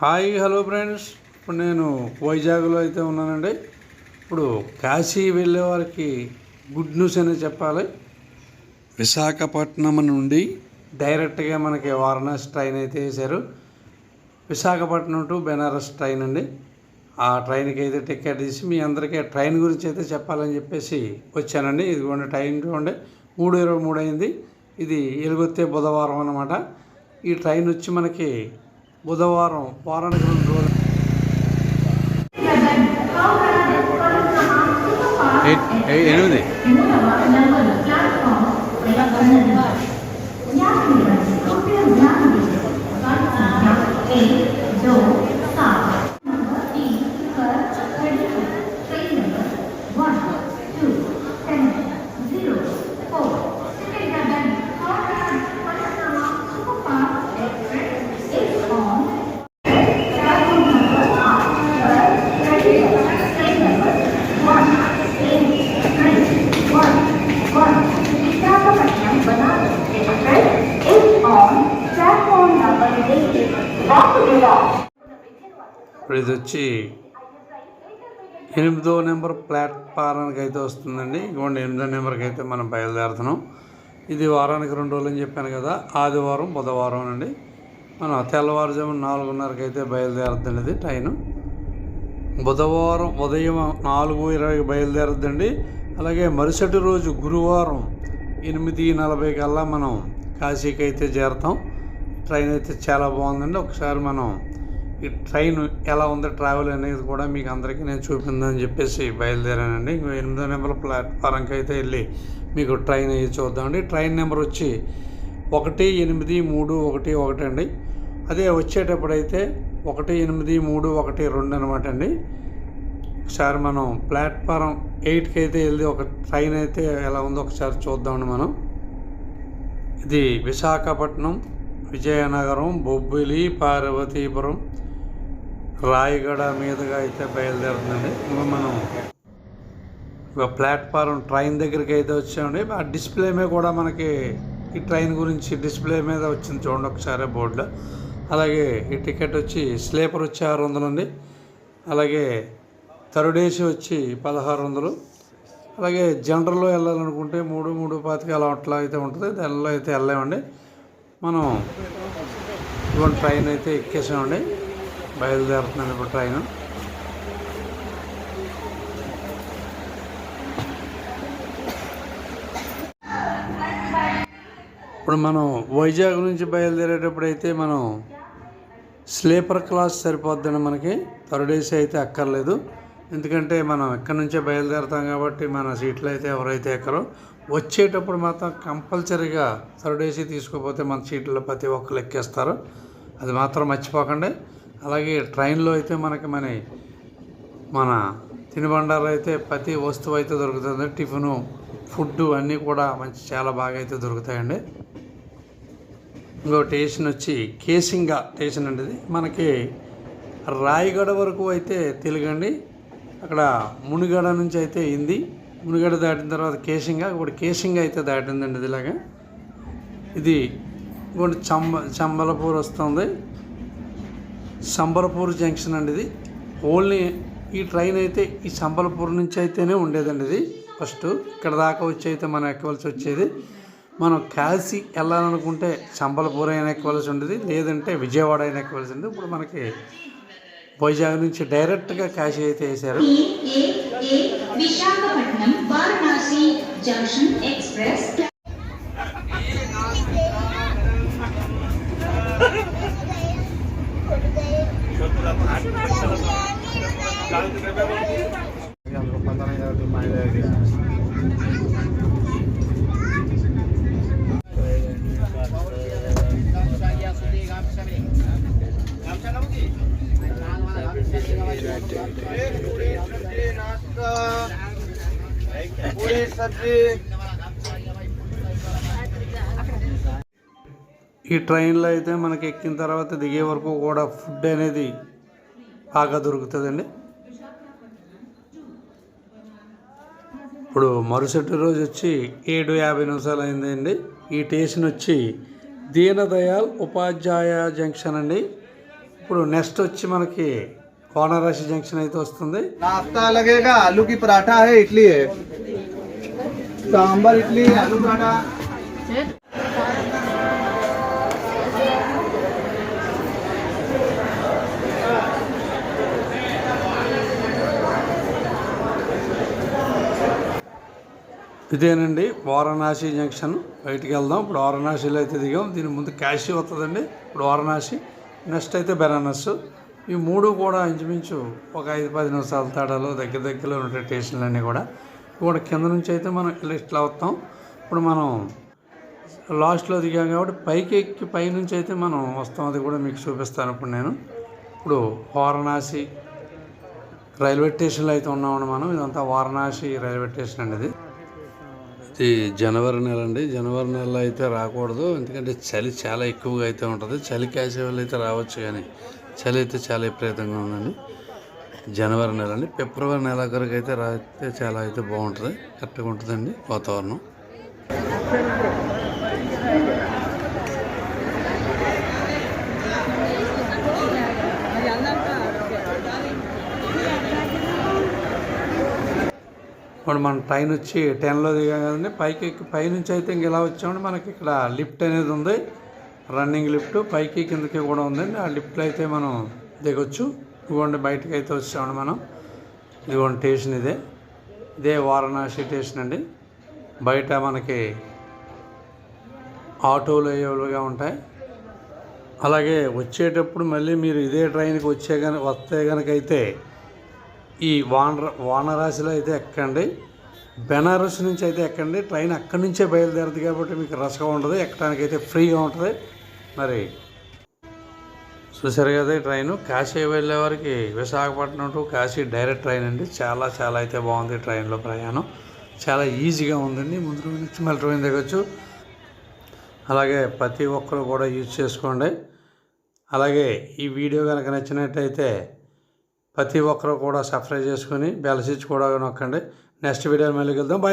Hi hello friends. ఇప్పుడు నేను వైజాగ్లో అయితే ఉన్నానండి. ఇప్పుడు కాశీ వెళ్ళే వారికి గుడ్ న్యూస్ అనే చెప్పాలి. విశాఖపట్నం నుండి డైరెక్ట్గా మనకి వారణాసి ట్రైన్ అయితే వేశారు. విశాఖపట్నం టు బెనారస్ ట్రైన్ అండి. ఆ ట్రైన్కి అయితే టికెట్ తీసి మీ అందరికీ ట్రైన్ గురించి అయితే చెప్పాలని చెప్పేసి వచ్చానండి. ఇదిగోండి ట్రైన్ చూడండి. మూడు ఇరవై మూడు అయింది. ఇది ఎలుగొత్తే బుధవారం అనమాట ఈ ట్రైన్ వచ్చి మనకి బుధవారం వారానికి రెండు రోజులు ఎనిమిది Visakhapatnam ఇది వచ్చి ఎనిమిదో నెంబర్ ప్లాట్ఫారానికి అయితే వస్తుందండి. ఇవ్వండి ఎనిమిదో నెంబర్కి అయితే మనం బయలుదేరుతున్నాం. ఇది వారానికి రెండు రోజులు అని చెప్పాను కదా ఆదివారం బుధవారం అండి మనం తెల్లవారుజామున నాలుగున్నరకి అయితే బయలుదేరుద్దండి ఇది ట్రైన్. బుధవారం ఉదయం నాలుగు ఇరవైకి బయలుదేరద్దండి. అలాగే మరుసటి రోజు గురువారం ఎనిమిది నలభై కల్లా మనం కాశీకి అయితే చేరుతాం. ట్రైన్ అయితే చాలా బాగుందండి. ఒకసారి మనం ఈ ట్రైన్ ఎలా ఉంది ట్రావెల్ అనేది కూడా మీకు అందరికీ నేను చూపిందని చెప్పేసి బయలుదేరానండి. ఇంకో ఎనిమిదో నెంబర్ ప్లాట్ఫారంకి అయితే వెళ్ళి మీకు ట్రైన్ అయ్యి చూద్దామండి. ట్రైన్ నెంబర్ వచ్చి ఒకటి ఎనిమిది మూడు ఒకటి ఒకటి అండి. అదే వచ్చేటప్పుడైతే ఒకటి ఎనిమిది మూడు ఒకటి రెండు అనమాట అండి. ఒకసారి మనం ప్లాట్ఫారం ఎయిట్కి అయితే వెళ్ళి ఒక ట్రైన్ అయితే ఎలా ఉందో ఒకసారి చూద్దామండి మనం. ఇది విశాఖపట్నం విజయనగరం బొబ్బిలి పార్వతీపురం రాయగడ మీదుగా అయితే బయలుదేరుతుందండి ఇంకా మనం ఒక ప్లాట్ఫారం ట్రైన్ దగ్గరికి అయితే వచ్చామండి. ఆ డిస్ప్లే మీద కూడా మనకి ఈ ట్రైన్ గురించి డిస్ప్లే మీద వచ్చింది చూడండి ఒకసారి బోర్డులో. అలాగే ఈ టికెట్ వచ్చి స్లీపర్ వచ్చి ఆరు వందలు అండి అలాగే థర్డ్ ఏసీ వచ్చి పదహారు వందలు అలాగే జనరల్లో వెళ్ళాలనుకుంటే మూడు మూడు పాతిక అలా అట్లా అయితే ఉంటుంది. దానిలో అయితే వెళ్ళామండి. మనం ఇటువంటి ట్రైన్ అయితే ఎక్కేసామండి. బయలుదేరుతున్నాను ఇప్పుడు ట్రైన్. ఇప్పుడు మనం వైజాగ్ నుంచి బయలుదేరేటప్పుడు అయితే మనం స్లీపర్ క్లాస్ సరిపోద్దండి మనకి థర్డ్ ఏసీ అయితే అక్కర్లేదు. ఎందుకంటే మనం ఎక్కడి నుంచే బయలుదేరుతాం కాబట్టి మన సీట్లు అయితే ఎవరైతే ఎక్కరో వచ్చేటప్పుడు మాత్రం కంపల్సరీగా థర్డ్ ఏసీ తీసుకోపోతే మన సీట్లో ప్రతి ఒక్కరు ఎక్కేస్తారు. అది మాత్రం మర్చిపోకండి. అలాగే ట్రైన్లో అయితే మనకి మన మన తినుబండారు అయితే ప్రతి వస్తువు అయితే దొరుకుతుంది. టిఫిను ఫుడ్ అన్నీ కూడా మంచి చాలా బాగా అయితే దొరుకుతాయండి. ఇంకో స్టేషన్ వచ్చి కేసింగా స్టేషన్ అండి ఇది. మనకి రాయగడ వరకు అయితే తెలుగండి. అక్కడ మునిగడ నుంచి అయితే హిందీ. మునిగడ దాటిన తర్వాత కేసింగా ఇప్పుడు కేసింగా అయితే దాటిందండి ఇది ఇలాగా. ఇది ఇంకోటి చంబ చంబలపూర్ వస్తుంది. సంబలపూర్ జంక్షన్ అండి ఇది. ఓన్లీ ఈ ట్రైన్ అయితే ఈ సంబలపూర్ నుంచి అయితేనే ఉండేదండి ఇది. ఫస్ట్ ఇక్కడ దాకా వచ్చి అయితే మనం ఎక్కవలసి వచ్చేది. మనం కాశీ వెళ్ళాలనుకుంటే సంబలపూర్ అయినా ఎక్కవలసి ఉండేది. లేదంటే విజయవాడ అయినా ఎక్కవలసి ఉండేది. ఇప్పుడు మనకి వైజాగ్ నుంచి డైరెక్ట్గా కాశీ అయితే వేశారు. ఈ ట్రైన్లో అయితే మనకి ఎక్కిన తర్వాత దిగే వరకు కూడా ఫుడ్ అనేది బాగా దొరుకుతుందండి. ఇప్పుడు మరుసటి రోజు వచ్చి ఏడు యాభై నిమిషాలు అయిందండి. ఈ స్టేషన్ వచ్చి దీనదయాల్ ఉపాధ్యాయ జంక్షన్ అండి. ఇప్పుడు నెక్స్ట్ వచ్చి మనకి పౌనరాశి జంక్షన్ అయితే వస్తుంది. లగేగా అలాగే కి పరాఠా హే ఇడ్లీ హే. సాంబార్ ఇడ్లీ ఆలూ పరాఠా. ఇదేనండి వారణాసి జంక్షన్. బయటికి వెళ్దాం. ఇప్పుడు వారణాసిలో అయితే దిగాం. దీని ముందు కాశీ వస్తుందండి. ఇప్పుడు వారణాసి నెక్స్ట్ అయితే బెనారస్. ఈ మూడు కూడా ఇంచుమించు ఒక ఐదు పది నిమిషాల తేడాలో దగ్గర దగ్గరలో ఉండే స్టేషన్లన్నీ కూడా ఇప్పుడు కింద నుంచి అయితే మనం లిస్ట్లో ఇట్లా వస్తాం. ఇప్పుడు మనం లాస్ట్లో దిగాం కాబట్టి పైకి ఎక్కి పైనుంచి అయితే మనం వస్తాం. అది కూడా మీకు చూపిస్తాను ఇప్పుడు నేను. ఇప్పుడు వారణాసి రైల్వే స్టేషన్లో అయితే ఉన్నామండి మనం. ఇదంతా వారణాసి రైల్వే స్టేషన్ అండి ఇది. ఇది జనవరి నెల అండి. జనవరి నెలలో అయితే రాకూడదు. ఎందుకంటే చలి చాలా ఎక్కువగా అయితే ఉంటుంది. చలి కాసే వాళ్ళు అయితే రావచ్చు కానీ చలి అయితే చాలా విపరీతంగా ఉందండి. జనవరి నెల అండి ఫిబ్రవరి నెల వరకు అయితే రాస్తే చాలా అయితే బాగుంటుంది. కరెక్ట్గా ఉంటుందండి వాతావరణం. ఇప్పుడు మన ట్రైన్ వచ్చి టెన్లో దిగాం కదండి. పైకి పైనుంచి అయితే ఇంక ఇలా వచ్చామండి? మనకి ఇక్కడ లిఫ్ట్ అనేది ఉంది. రన్నింగ్ లిఫ్ట్ పైకి కిందకి కూడా ఉందండి. ఆ లిఫ్ట్లో అయితే మనం దిగొచ్చు. ఇదిగోండి బయటకు అయితే వచ్చామండి మనం. ఇదిగోండి స్టేషన్ ఇదే. ఇదే వారణాసి స్టేషన్ అండి. బయట మనకి ఆటోలు అయ్యేలుగా ఉంటాయి. అలాగే వచ్చేటప్పుడు మళ్ళీ మీరు ఇదే ట్రైన్కి వచ్చే కనుక వస్తే కనుక అయితే ఈ వాన వానరాశిలో అయితే ఎక్కండి. బెనారస్ నుంచి అయితే ఎక్కండి. ట్రైన్ అక్కడి నుంచే బయలుదేరదు కాబట్టి మీకు రసగా ఉంటుంది ఎక్కడానికి అయితే ఫ్రీగా ఉంటుంది. మరి చూసారు కదా ట్రైన్. కాశీ వెళ్ళే వారికి Visakhapatnam to Kasi direct train అండి. చాలా చాలా అయితే బాగుంది ట్రైన్లో ప్రయాణం. చాలా ఈజీగా ఉందండి. ముందు నుంచి మళ్ళీ ట్రైన్ దిగొచ్చు. అలాగే ప్రతి ఒక్కరు కూడా యూజ్ చేసుకోండి. అలాగే ఈ వీడియో కనుక నచ్చినట్టయితే ప్రతి ఒక్కరు కూడా సబ్స్క్రైబ్ చేసుకొని బెల్ స్విచ్ కూడా నొక్కండి. నెక్స్ట్ వీడియో మళ్ళీ వెళ్దాం బై